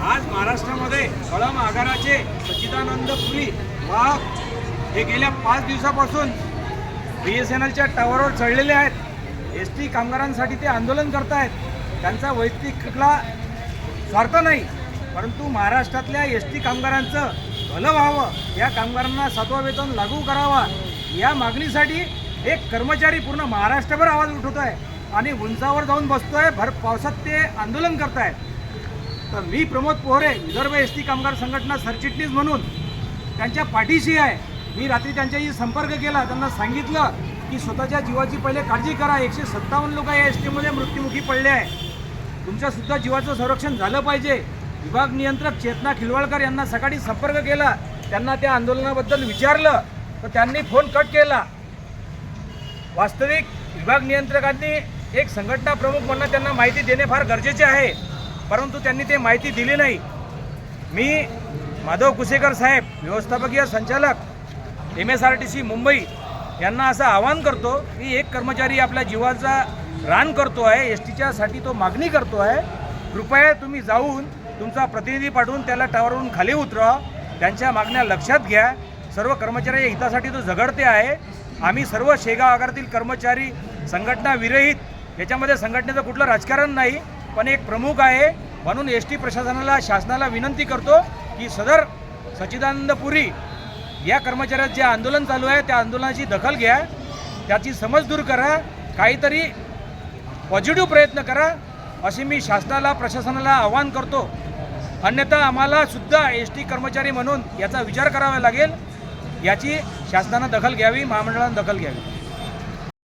आज महाराष्ट्रामध्ये कळम आगाराचे सच्चिदानंद पुरी. वाहक हे गेल्या पाच दिवसापासून बी एस एन एलच्या टावरवर चढलेले आहेत. एस टी कामगारांसाठी ते आंदोलन करतायत. त्यांचा वैयक्तिक कुठला स्वार्थ नाही. परंतु महाराष्ट्रातल्या एस टी कामगारांचं भलं व्हावं या कामगारांना सातवा वेतन लागू करावा या मागणीसाठी एक कर्मचारी पूर्ण महाराष्ट्रभर आवाज उठवत आहे आणि उंचावर जाऊन बसतोय. भर पावसात ते आंदोलन करतायत. तर मी प्रमोद पोहरे विदर्भ एस टी कामगार संघटना सरचिटणीस म्हणून त्यांच्या पाठीशी आहे. मी रात्री त्यांच्याशी संपर्क केला त्यांना सांगितलं की स्वतःच्या जीवाची पहिले काळजी करा. एकशे सत्तावन्न लोक या एस टीमध्ये मृत्युमुखी पडले आहे. तुमच्यासुद्धा जीवाचं संरक्षण झालं पाहिजे. विभाग नियंत्रक चेतना खिलवाळकर यांना सकाळी संपर्क केला. त्यांना त्या आंदोलनाबद्दल विचारलं तर त्यांनी फोन कट केला. वास्तविक विभाग नियंत्रकांनी एक संघटना प्रमुख म्हणून त्यांना माहिती देणे फार गरजेचे आहे. परंतु त्यांनी ते माहिती दिली नाही. मी माधव कुसेकर साहेब व्यवस्थापकीय संचालक M S R T C Mumbai यांना असं आवाहन करतो की एक कर्मचारी आपल्या जीवाचा रान करतो आहे एस टीच्यासाठी तो मागणी करतो आहे. कृपया तुम्ही जाऊन तुमचा प्रतिनिधी पाठवून त्याला टावरवरून खाली उतरा त्यांच्या मागण्या लक्षात घ्या. सर्व कर्मचाऱ्याच्या हितासाठी तो झगडते आहे. आम्ही सर्व शेगाव आगारातील कर्मचारी संघटना विरहित. याच्यामध्ये संघटनेचं कुठलं राजकारण नाही. पण एक प्रमुख आहे. म्हणून एस टी प्रशासनाला शासनाला विनंती करतो की सदर सच्चिदानंद पुरी या कर्मचाऱ्यात जे आंदोलन चालू आहे त्या आंदोलनाची दखल घ्या. त्याची समज दूर करा. काहीतरी पॉझिटिव्ह प्रयत्न करा. असे मी शासनाला प्रशासनाला आवाहन करतो. अन्यथा आम्हाला सुद्धा एस टी कर्मचारी म्हणून याचा विचार करावा लागेल. याची शासनानं दखल घ्यावी महामंडळानं दखल घ्यावी.